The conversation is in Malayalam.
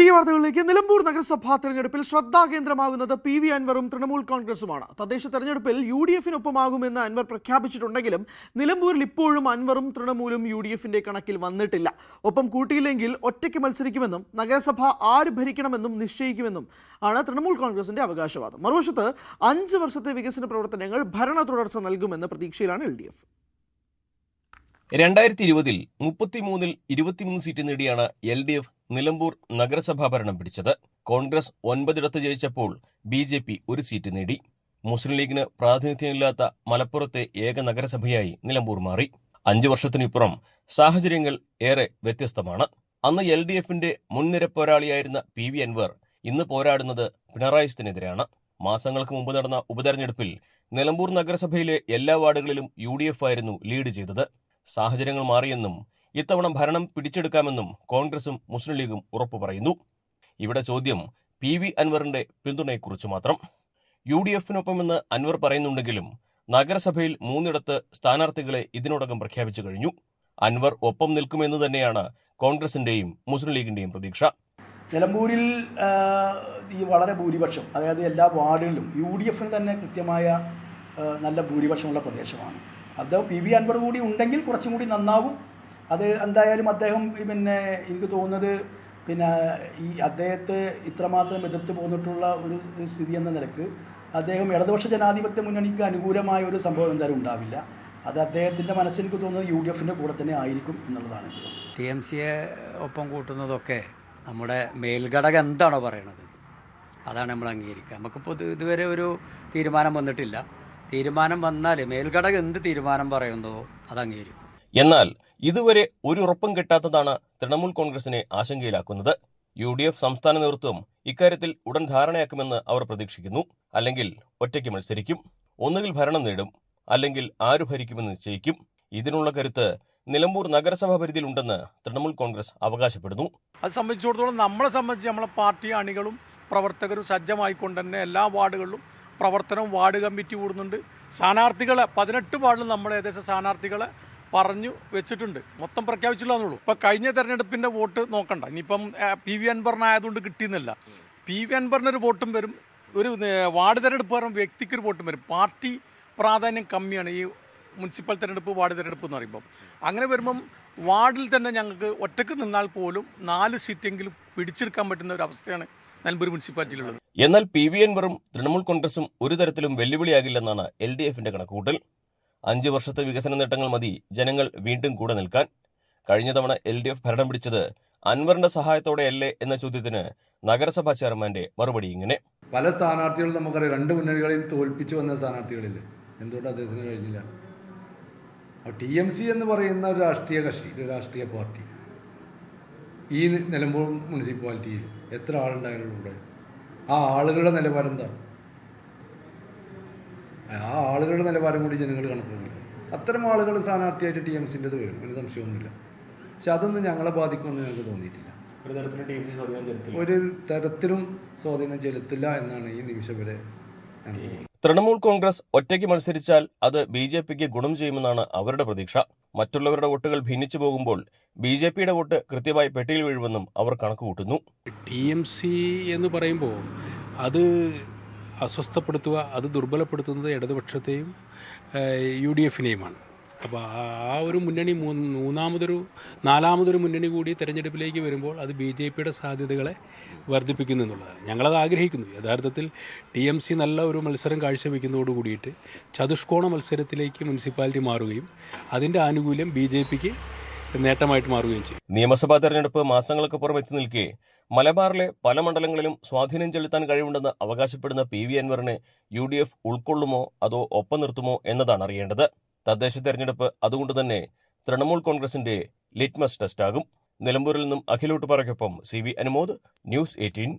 തിരികെ വാർത്തകളിലേക്ക് നിലമ്പൂർ നഗരസഭാ തെരഞ്ഞെടുപ്പിൽ ശ്രദ്ധാകേന്ദ്രമാകുന്നത് പി വി അൻവറും തൃണമൂൽ കോൺഗ്രസുമാണ്. തദ്ദേശ തെരഞ്ഞെടുപ്പിൽ യു ഡി എഫിനൊപ്പമാകുമെന്ന് അൻവർ പ്രഖ്യാപിച്ചിട്ടുണ്ടെങ്കിലും നിലമ്പൂരിൽ ഇപ്പോഴും അൻവറും തൃണമൂലും യു ഡി എഫിന്റെ കണക്കിൽ വന്നിട്ടില്ല. ഒപ്പം കൂട്ടിയില്ലെങ്കിൽ ഒറ്റയ്ക്ക് മത്സരിക്കുമെന്നും നഗരസഭ ആര് ഭരിക്കണമെന്നും നിശ്ചയിക്കുമെന്നും ആണ് തൃണമൂൽ കോൺഗ്രസിന്റെ അവകാശവാദം. മറുവശത്ത് അഞ്ച് വർഷത്തെ വികസന പ്രവർത്തനങ്ങൾ ഭരണ തുടർച്ച നൽകുമെന്ന പ്രതീക്ഷയിലാണ് എൽ ഡി എഫ്. രണ്ടായിരത്തി ഇരുപതിൽ മുപ്പത്തിമൂന്നിൽ ഇരുപത്തിമൂന്ന് സീറ്റ് നേടിയാണ് എൽ ഡി എഫ് നിലമ്പൂർ നഗരസഭാ ഭരണം പിടിച്ചത്. കോൺഗ്രസ് ഒൻപതിടത്ത് ജയിച്ചപ്പോൾ ബി ജെ പി ഒരു സീറ്റ് നേടി. മുസ്ലിം ലീഗിന് പ്രാതിനിധ്യമില്ലാത്ത മലപ്പുറത്തെ ഏക നഗരസഭയായി നിലമ്പൂർ മാറി. അഞ്ചു വർഷത്തിനിപ്പുറം സാഹചര്യങ്ങൾ ഏറെ വ്യത്യസ്തമാണ്. അന്ന് എൽ ഡി എഫിന്റെ മുൻനിര പോരാളിയായിരുന്ന പി വി അൻവർ ഇന്ന് പോരാടുന്നത് പിണറായിസത്തിനെതിരാണ് മാസങ്ങൾക്ക് മുമ്പ് നടന്ന ഉപതെരഞ്ഞെടുപ്പിൽ നിലമ്പൂർ നഗരസഭയിലെ എല്ലാ വാർഡുകളിലും യു ആയിരുന്നു ലീഡ് ചെയ്തത്. സാഹചര്യങ്ങൾ മാറിയെന്നും ഇത്തവണ ഭരണം പിടിച്ചെടുക്കാമെന്നും കോൺഗ്രസും മുസ്ലിം ലീഗും ഉറപ്പു പറയുന്നു. ഇവിടെ ചോദ്യം പി വി അൻവറിന്റെ പിന്തുണയെക്കുറിച്ച് മാത്രം. യു ഡി എഫിനൊപ്പമെന്ന് അൻവർ പറയുന്നുണ്ടെങ്കിലും നഗരസഭയിൽ മൂന്നിടത്ത് സ്ഥാനാർത്ഥികളെ ഇതിനോടകം പ്രഖ്യാപിച്ചു കഴിഞ്ഞു. അൻവർ ഒപ്പം നിൽക്കുമെന്ന് തന്നെയാണ് കോൺഗ്രസിന്റെയും മുസ്ലിം ലീഗിന്റെയും പ്രതീക്ഷ. നിലമ്പൂരിൽ ഈ വളരെ ഭൂരിപക്ഷം അതായത് എല്ലാ വാർഡുകളിലും യു ഡി എഫിന് തന്നെ കൃത്യമായ നല്ല ഭൂരിപക്ഷമുള്ള പ്രദേശമാണ്. അത് പി വി അൻവർ കൂടി ഉണ്ടെങ്കിൽ കുറച്ചും കൂടി നന്നാവും അത് എന്തായാലും അദ്ദേഹം പിന്നെ എനിക്ക് തോന്നുന്നത് പിന്നെ ഈ അദ്ദേഹത്തെ ഇത്രമാത്രം എതിർത്ത് പോന്നിട്ടുള്ള ഒരു സ്ഥിതി എന്ന നിലയ്ക്ക് അദ്ദേഹം ഇടതുപക്ഷ ജനാധിപത്യ മുന്നണിക്ക് അനുകൂലമായ ഒരു സംഭവം എന്തായാലും ഉണ്ടാവില്ല. അത് അദ്ദേഹത്തിന്റെ മനസ്സിൽ എനിക്ക് തോന്നുന്നത് യു ഡി എഫിന്റെ കൂടെ തന്നെ ആയിരിക്കും എന്നുള്ളതാണ് ടി എം സിയെ ഒപ്പം കൂട്ടുന്നതൊക്കെ നമ്മുടെ മേൽഘടകം എന്താണോ പറയണത് അതാണ് നമ്മൾ അംഗീകരിക്കുക. നമുക്കിപ്പോൾ ഇത് ഇതുവരെ ഒരു തീരുമാനം വന്നിട്ടില്ല. തീരുമാനം വന്നാൽ മേൽഘടകം എന്ത് തീരുമാനം പറയുന്നോ അത് അംഗീകരിക്കും. എന്നാൽ ഇതുവരെ ഒരു ഉറപ്പും കിട്ടാത്തതാണ് തൃണമൂൽ കോൺഗ്രസിനെ ആശങ്കയിലാക്കുന്നത്. യു ഡി എഫ് സംസ്ഥാന നേതൃത്വം ഇക്കാര്യത്തിൽ ഉടൻ ധാരണയാക്കുമെന്ന് അവർ പ്രതീക്ഷിക്കുന്നു. അല്ലെങ്കിൽ ഒറ്റയ്ക്ക് മത്സരിക്കും. ഒന്നുകിൽ ഭരണം നേടും. അല്ലെങ്കിൽ ആരു ഭരിക്കുമെന്ന് നിശ്ചയിക്കും. ഇതിനുള്ള കരുത്ത് നിലമ്പൂർ നഗരസഭാ പരിധിയിലുണ്ടെന്ന് തൃണമൂൽ കോൺഗ്രസ് അവകാശപ്പെടുന്നു. അത് സംബന്ധിച്ചിടത്തോളം നമ്മളെ സംബന്ധിച്ച് നമ്മളെ പാർട്ടി അണികളും പ്രവർത്തകരും സജ്ജമായിക്കൊണ്ട് തന്നെ എല്ലാ വാർഡുകളിലും പ്രവർത്തനം വാർഡ് കമ്മിറ്റി കൂടുന്നുണ്ട്. സ്ഥാനാർത്ഥികളെ പതിനെട്ട് വാർഡിൽ നമ്മൾ ഏകദേശം സ്ഥാനാർത്ഥികളെ പറഞ്ഞു വെച്ചിട്ടുണ്ട്. മൊത്തം പ്രഖ്യാപിച്ചില്ല എന്നുള്ളൂ ഇപ്പം കഴിഞ്ഞ തെരഞ്ഞെടുപ്പിന്റെ വോട്ട് നോക്കണ്ട. ഇനിയിപ്പം പി വി അൻവറിനായതുകൊണ്ട് കിട്ടിയെന്നില്ല. പി വി അൻബറിനൊരു വോട്ടും വരും. ഒരു വാർഡ് തെരഞ്ഞെടുപ്പ് പറയുമ്പോൾ വ്യക്തിക്കൊരു വോട്ടും വരും. പാർട്ടി പ്രാധാന്യം കമ്മിയാണ് ഈ മുനിസിപ്പൽ തെരഞ്ഞെടുപ്പ് വാർഡ് തെരഞ്ഞെടുപ്പ് എന്ന് പറയുമ്പം. അങ്ങനെ വരുമ്പം വാർഡിൽ തന്നെ ഞങ്ങൾക്ക് ഒറ്റയ്ക്ക് നിന്നാൽ പോലും നാല് സീറ്റെങ്കിലും പിടിച്ചെടുക്കാൻ പറ്റുന്ന ഒരു അവസ്ഥയാണ് നിലമ്പൂർ മുനിസിപ്പാലിറ്റിയിലുള്ളത്. എന്നാൽ പി വി എൻവറും തൃണമൂൽ കോൺഗ്രസും ഒരു തരത്തിലും വെല്ലുവിളിയാകില്ലെന്നാണ് എൽ ഡി എഫിന്റെ കണക്കുകൂട്ടൽ. അഞ്ച് വർഷത്തെ വികസന നേട്ടങ്ങൾ മതി. ജനങ്ങൾ വീണ്ടും കൂടെ നിൽക്കാൻ. കഴിഞ്ഞ തവണ എൽ ഡി എഫ് ഭരണം പിടിച്ചത് അൻവറിന്റെ സഹായത്തോടെയല്ലേ എന്ന ചോദ്യത്തിന് നഗരസഭാ ചെയർമാന്റെ മറുപടി ഇങ്ങനെ. പല സ്ഥാനാർത്ഥികളും നമുക്കറിയാം. രണ്ട് മുന്നണികളെയും തോൽപ്പിച്ചു വന്ന സ്ഥാനാർത്ഥികളിൽ എന്തുകൊണ്ട് അദ്ദേഹത്തിന് കഴിഞ്ഞില്ല? ടി എം സി എന്ന് പറയുന്ന ഒരു രാഷ്ട്രീയ കക്ഷി ഒരു രാഷ്ട്രീയ പാർട്ടി ഈ നിലമ്പൂർ മുനിസിപ്പാലിറ്റിയിൽ എത്ര ആളുണ്ടായിരുന്നു ഇവിടെ ആ ആളുകളുടെ എന്താ ആ ആളുകളുടെ നിലവാരം കൂടി ജനങ്ങൾ കണക്കുന്നില്ല അത്തരം ആളുകൾ സ്ഥാനാർത്ഥിയായിട്ട് ടി എം സിന്റെത് വരും അതിന് സംശയമൊന്നുമില്ല. പക്ഷെ അതൊന്നും ഞങ്ങളെ ബാധിക്കുമെന്ന് ഞങ്ങൾക്ക് തോന്നിയിട്ടില്ല. ഒരു തരത്തിലും സ്വാധീനം ചെലുത്തില്ല. എന്നാണ് ഈ നിമിഷം വരെ തൃണമൂൽ കോൺഗ്രസ് ഒറ്റയ്ക്ക് മത്സരിച്ചാൽ അത് ബി ജെ പിക്ക് ഗുണം ചെയ്യുമെന്നാണ് അവരുടെ പ്രതീക്ഷ. മറ്റുള്ളവരുടെ വോട്ടുകൾ ഭിന്നിച്ചു പോകുമ്പോൾ ബി ജെ പിയുടെ വോട്ട് കൃത്യമായി പെട്ടിയിൽ വീഴുമെന്നും അവർ കണക്കുകൂട്ടുന്നു. ടി എം സി എന്ന് പറയുമ്പോൾ അത് അസ്വസ്ഥപ്പെടുത്തുക അത് ദുർബലപ്പെടുത്തുന്നത് ഇടതുപക്ഷത്തെയും യു ഡി എഫിനെയുമാണ് അപ്പോൾ ആ ഒരു മുന്നണി മൂന്നാമതൊരു നാലാമതൊരു മുന്നണി കൂടി തെരഞ്ഞെടുപ്പിലേക്ക് വരുമ്പോൾ അത് ബി ജെ പിയുടെ സാധ്യതകളെ വർദ്ധിപ്പിക്കുന്നു എന്നുള്ളതാണ്. ഞങ്ങളത് ആഗ്രഹിക്കുന്നു. യഥാർത്ഥത്തിൽ ടി എം സി നല്ല ഒരു മത്സരം കാഴ്ചവെക്കുന്നതോട് കൂടിയിട്ട് ചതുഷ്കോണ മത്സരത്തിലേക്ക് മുനിസിപ്പാലിറ്റി മാറുകയും അതിന്റെ ആനുകൂല്യം ബി ജെ പിക്ക് നേട്ടമായിട്ട് മാറുകയും ചെയ്യും. നിയമസഭാ തെരഞ്ഞെടുപ്പ് മാസങ്ങൾക്ക് പുറം എത്തി നിൽക്കെ മലബാറിലെ പല മണ്ഡലങ്ങളിലും സ്വാധീനം ചെലുത്താൻ കഴിവുണ്ടെന്ന് അവകാശപ്പെടുന്ന പി വി അൻവറിനെ യു ഡി എഫ് ഉൾക്കൊള്ളുമോ അതോ ഒപ്പം നിർത്തുമോ എന്നതാണ് അറിയേണ്ടത്. തദ്ദേശ തെരഞ്ഞെടുപ്പ് അതുകൊണ്ട് തന്നെ തൃണമൂൽ കോൺഗ്രസിന്റെ ലിറ്റ്മസ് ടെസ്റ്റാകും. നിലമ്പൂരിൽ നിന്നും അഖിലോട്ട് പറയ്ക്കൊപ്പം C V Anumod news eighteen.